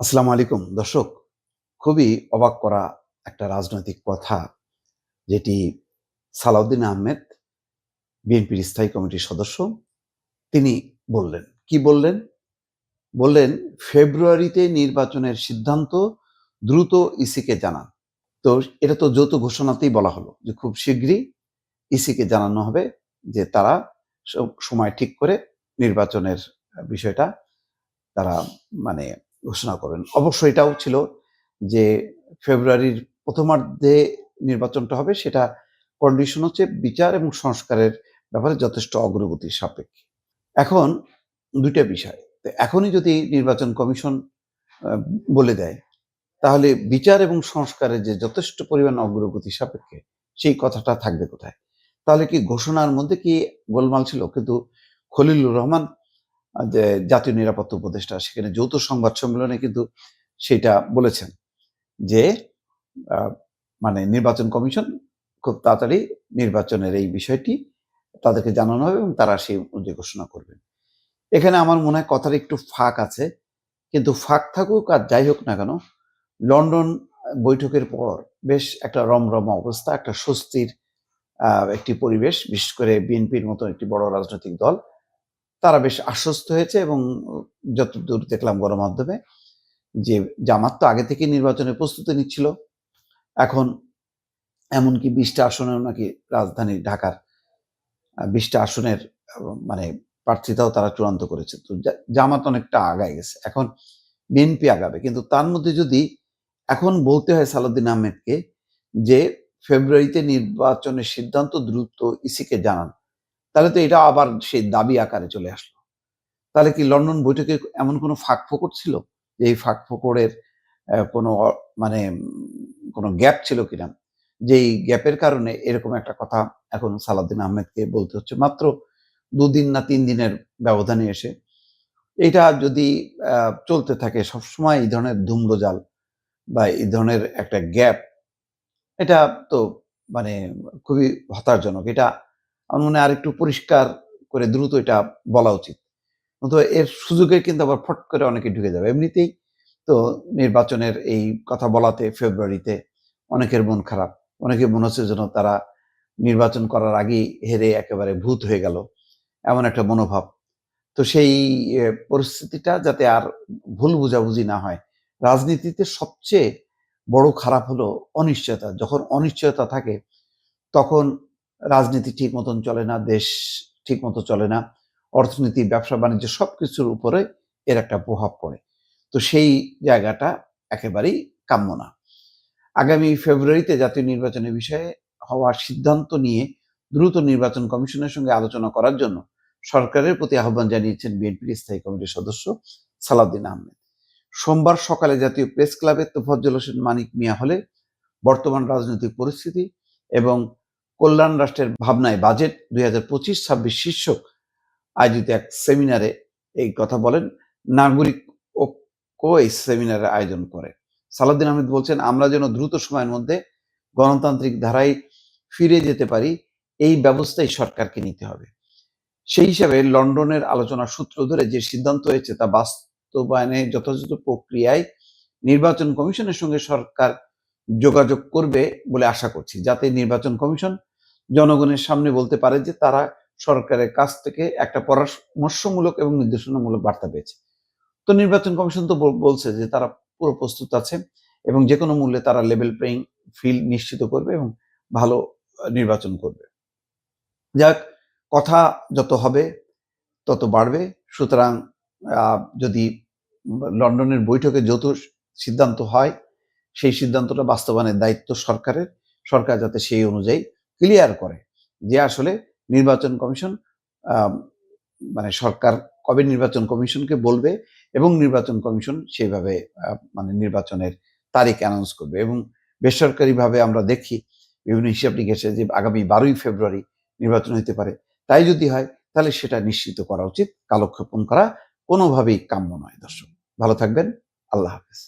আসসালামু আলাইকুম। দর্শক, খুবই অবাক করা একটা রাজনৈতিক কথা যেটি সালাউদ্দিন আহমেদ, বিএনপির স্থায়ী কমিটির সদস্য, তিনি বললেন। কি বললেন? বললেন, ফেব্রুয়ারিতে নির্বাচনের সিদ্ধান্ত দ্রুত ইসিকে জানান। তো এটা তো যৌথ ঘোষণাতেই বলা হলো যে খুব শীঘ্রই ইসিকে জানানো হবে যে তারা সময় ঠিক করে নির্বাচনের বিষয়টা তারা মানে ঘোষণা করেন। অবশ্য এটাও ছিল যে ফেব্রুয়ারির প্রথমার্ধে নির্বাচনটা হবে, সেটা কন্ডিশন হচ্ছে বিচার এবং সংস্কারের ব্যাপারে যথেষ্ট অগ্রগতির সাপেক্ষে। এখন দুইটা বিষয়। এখনই যদি নির্বাচন কমিশন বলে দেয়, তাহলে বিচার এবং সংস্কারের যে যথেষ্ট পরিমাণ অগ্রগতি সাপেক্ষে সেই কথাটা থাকবে কোথায়? তাহলে কি ঘোষণার মধ্যে কি গোলমাল ছিল? কিন্তু খলিলুর রহমান যে জাতীয় নিরাপত্তা উপদেষ্টা, সেখানে যৌথ সংবাদ সম্মেলনে কিন্তু সেটা বলেছেন যে মানে নির্বাচন কমিশন খুব তাড়াতাড়ি নির্বাচনের এই বিষয়টি তাদেরকে জানানো হবে এবং তারা সেই অনুযায়ী ঘোষণা করবেন। এখানে আমার মনে হয় কথার একটু ফাঁক আছে, কিন্তু ফাঁক থাকুক আর যাই হোক না কেন, লন্ডন বৈঠকের পর বেশ একটা রমরমা অবস্থা, একটা স্বস্তির একটি পরিবেশ, বিশেষ করে বিএনপির মতো একটি বড় রাজনৈতিক দল। তারা বেশ আশ্বস্ত হয়েছে এবং যতদূর দেখলাম গণমাধ্যমে যে জামাত তো আগে থেকে নির্বাচনের প্রস্তুতি নিচ্ছিল। এখন এমনকি বিশটা আসনেও নাকি রাজধানী ঢাকার বিশটা আসনের মানে প্রার্থিতাও তারা চূড়ান্ত করেছে। তো জামাত অনেকটা আগায় গেছে। এখন বিএনপি আগাবে। কিন্তু তার মধ্যে যদি এখন বলতে হয় সালাউদ্দিন আহমেদকে যে ফেব্রুয়ারিতে নির্বাচনের সিদ্ধান্ত দ্রুত ইসিকে জানান তাহলে তো এটা আবার সেই দাবি আকারে চলে আসলো। তাহলে কি লন্ডন বৈঠকে এমন কোনো ফাঁক ফোকর ছিল যে এই ফাঁক ফোকরের কোনো মানে কোনো গ্যাপ ছিল কিনা? যেই গ্যাপের কারণে এরকম একটা কথা এখন সালাউদ্দিন আহমেদকে বলতে হচ্ছে। মাত্র দুদিন না তিন দিনের ব্যবধানে এসে এটা যদি চলতে থাকে, সবসময় এই ধরনের ধূম্রজাল বা এই ধরনের একটা গ্যাপ, এটা তো মানে খুবই হতাশজনক। এটা আমার মনে হয় আরেকটু পরিষ্কার করে দ্রুত এটা বলা উচিত। তো এর সুযোগে কিন্তু আবার ফট করে অনেকে ঢুকে যাবে। এমনিতেই তো নির্বাচনের এই কথা বলাতে ফেব্রুয়ারিতে অনেকের মন খারাপ। অনেকের মনে হচ্ছে যেন তারা নির্বাচন করার আগেই হেরে একেবারে ভূত হয়ে গেল, এমন একটা মনোভাব। তো সেই পরিস্থিতিটা যাতে আর ভুল বুঝাবুঝি না হয়, রাজনীতিতে সবচেয়ে বড় খারাপ হলো অনিশ্চয়তা। যখন অনিশ্চয়তা থাকে, তখন রাজনীতি ঠিক মতন চলে না, দেশ ঠিক মতো চলে না, অর্থনীতি, ব্যবসা, বাণিজ্য সবকিছুর উপরে এর একটা প্রভাব পড়ে। তো সেই জায়গাটা একেবারেই কাম্য না। আগামী ফেব্রুয়ারিতে জাতীয় নির্বাচনের বিষয়ে হওয়ার সিদ্ধান্ত নিয়ে দ্রুত নির্বাচন কমিশনের সঙ্গে আলোচনা করার জন্য সরকারের প্রতি আহ্বান জানিয়েছেন বিএনপির স্থায়ী কমিটির সদস্য সালাউদ্দিন আহমেদ। সোমবার সকালে জাতীয় প্রেস ক্লাবে তোফাজ্জল হোসেন মানিক মিয়া হলে বর্তমান রাজনৈতিক পরিস্থিতি এবং কল্যাণ রাষ্ট্রের ভাবনায় বাজেট দুই হাজার পঁচিশ ছাব্বিশ শীর্ষক আয়োজিত এক সেমিনারে এই কথা বলেন। নাগরিক ঐক্য এই সেমিনারের আয়োজন করে। সালাউদ্দিন আহমেদ বলছেন, আমরা যেন দ্রুত সময়ের মধ্যে গণতান্ত্রিক ধারায় ফিরে যেতে পারি, এই ব্যবস্থাই সরকারকে নিতে হবে। সেই হিসাবে লন্ডনের আলোচনার সূত্র ধরে যে সিদ্ধান্ত হয়েছে তা বাস্তবায়নে যথাযথ প্রক্রিয়ায় নির্বাচন কমিশনের সঙ্গে সরকার যোগাযোগ করবে বলে আশা করছি। যাতে নির্বাচন কমিশন জনগণের সামনে বলতে পারে যে তারা সরকারের কাছ থেকে একটা পরামর্শমূলক এবং নির্দেশনামূলক বার্তা পেয়েছে। তো নির্বাচন কমিশন তো বলছে যে তারা পুরো প্রস্তুত আছে এবং যে কোনো মূল্যে তারা লেভেল প্লেইং ফিল্ড নিশ্চিত করবে এবং ভালো নির্বাচন করবে। যাক, কথা যত হবে তত বাড়বে। সুতরাং যদি লন্ডনের বৈঠকে যৌথ সিদ্ধান্ত হয় সেই সিদ্ধান্তটা বাস্তবায়নের দায়িত্ব সরকারের। সরকার যাতে সেই অনুযায়ী ক্লিয়ার করে যে আসলে নির্বাচন কমিশন মানে সরকার কবে নির্বাচন কমিশনকে বলবে এবং নির্বাচন কমিশন সেইভাবে মানে নির্বাচনের তারিখ অ্যানাউন্স করবে এবং বেসরকারিভাবে আমরা দেখি বিভিন্ন হিসাব নিকেশে যে আগামী বারোই ফেব্রুয়ারি নির্বাচন হতে পারে। তাই যদি হয় তাহলে সেটা নিশ্চিত করা উচিত, কালক্ষেপণ করা কোনোভাবেই কাম্য নয়। দর্শক, ভালো থাকবেন। আল্লাহ হাফেজ।